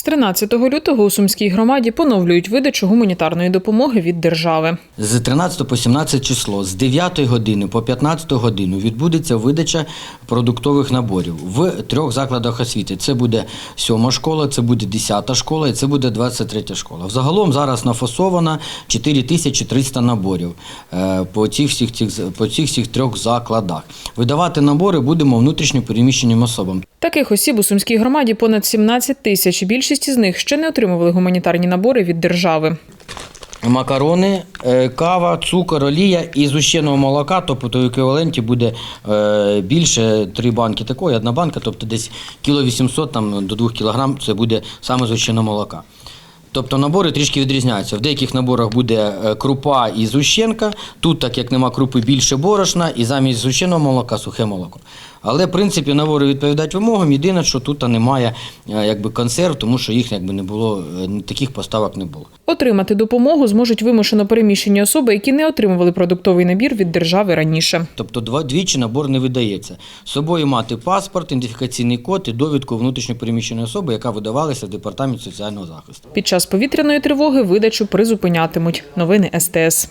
З 13 лютого у Сумській громаді поновлюють видачу гуманітарної допомоги від держави. З 13 по 17 число, з 9 години по 15 годину відбудеться видача продуктових наборів в трьох закладах освіти. Це буде 7 школа, це буде 10 школа і це буде 23 школа. Взагалом зараз нафасовано 4300 наборів е, по цих всіх, цих, по цих всіх трьох закладах. Видавати набори будемо внутрішньо переміщеним особам. Таких осіб у Сумській громаді понад 17 тисяч. Більшість із них ще не отримували гуманітарні набори від держави. Макарони, е, кава, цукор, олія і зущеного молока, тобто в еквіваленті буде е, більше три банки такої, одна банка, тобто десь кіло 800 там, до 2 кілограм це буде саме зущеного молока. Тобто набори трішки відрізняються. В деяких наборах буде е, крупа і зущенка, тут, так як нема крупи, більше борошна, і замість зущеного молока сухе молоко. Але, в принципі, набори відповідають вимогам. Єдине, що тут немає е, якби, консерв, тому що їх якби, не було, е, таких поставок не було. Отримати допомогу зможуть вимушено переміщені особи, які не отримували продуктовий набір від держави раніше. Тобто два, двічі набор не видається. З собою мати паспорт, ідентифікаційний код і довідку внутрішньопереміщеної особи, яка видавалася в департамент соціального захисту. Під час повітряної тривоги видачу призупинятимуть. Новини СТС.